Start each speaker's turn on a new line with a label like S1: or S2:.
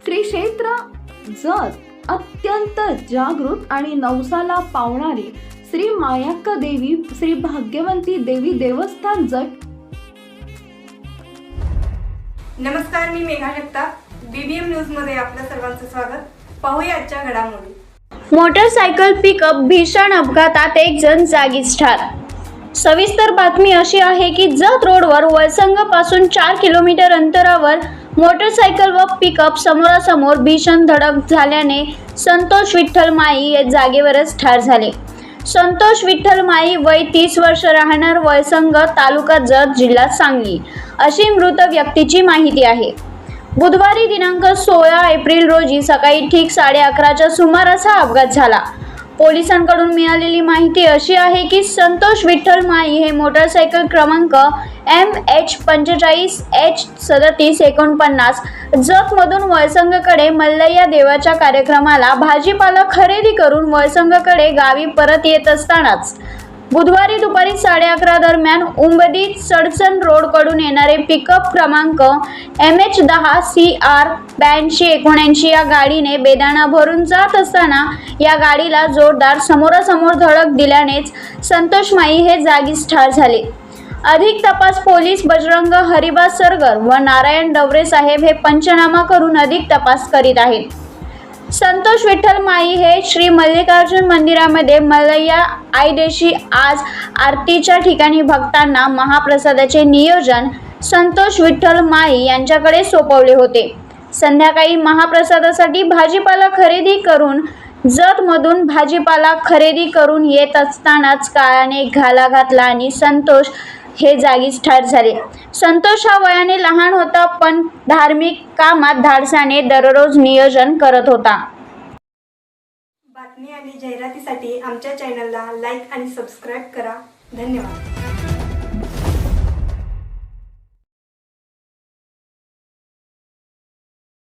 S1: श्री क्षेत्र जत अत्यंत जागृत आणि नवसाला पावणारी श्री मायाक्का देवी श्री भाग्यवंती देवी देवस्थान जट
S2: नमस्कार मी मेघा जगताप. बीबीएम न्यूजमध्ये आपल्या सर्वांचं स्वागत. पाहूया आजच्या घडामोडी.
S3: मोटरसायकल पिकअप भीषण अपघातात एक जण जागीच ठार. सविस्तर बातमी अशी आहे की जत रोडवर वळसंगपासून चार किलोमीटर अंतरावर मोटरसायकल व पिकअप समोरासमोर भीषण धडक झाल्याने संतोष विठ्ठल माई हे जागेवरच ठार झाले. संतोष विठ्ठल माई वय तीस वर्ष राहणार वयसंग तालुका जत जिल्हा सांगली अशी मृत व्यक्तीची माहिती आहे. बुधवारी दिनांक सोळा एप्रिल रोजी सकाळी ठीक साडे अकराच्या सुमारास हा अपघात झाला. पोलिसांकडून मिळालेली माहिती अशी आहे की संतोष विठ्ठल माई हे मोटरसायकल क्रमांक एम एच पंचेचाळीस एच सदतीस एकोणपन्नास जतमधून वळसंगकडे मल्लय्या देवाच्या कार्यक्रमाला भाजीपाला खरेदी करून वळसंगकडे गावी परत येत असतानाच बुधवारी दुपारी साडे अकरा दरम्यान उंबदी सडसन रोडकडून येणारे पिकअप क्रमांक एम एच दहा सी आर ब्याऐंशी एकोणऐंशी या गाडीने बेदाणा भरून जात असताना या गाडीला जोरदार समोरासमोर धडक दिल्यानेच संतोष माई हे जागीच ठार झाले. अधिक तपास पोलीस बजरंग हरिबा सरगर व नारायण डवरे साहेब हे पंचनामा करून अधिक तपास करीत आहेत. संतोष विठ्ठल माई हे श्री मल्लिकार्जुन मंदिरामध्ये मल्लय्या आयदेशी आज आरतीच्या ठिकाणी भक्तांना महाप्रसादाचे नियोजन संतोष विठ्ठल माई यांच्याकडे सोपवले होते. संध्याकाळी महाप्रसादासाठी भाजीपाला खरेदी करून जतमधून भाजीपाला खरेदी करून येत असतानाच काळाने घाला घातला आणि संतोष हे जागीच ठार झाले. संतोष हा वयाने लहान होता पण धार्मिक कामात धाडसाने दररोज नियोजन करत होता.
S2: बातमी आणि जाहिरातीसाठी आमच्या चॅनलला लाईक आणि सबस्क्राईब करा. धन्यवाद.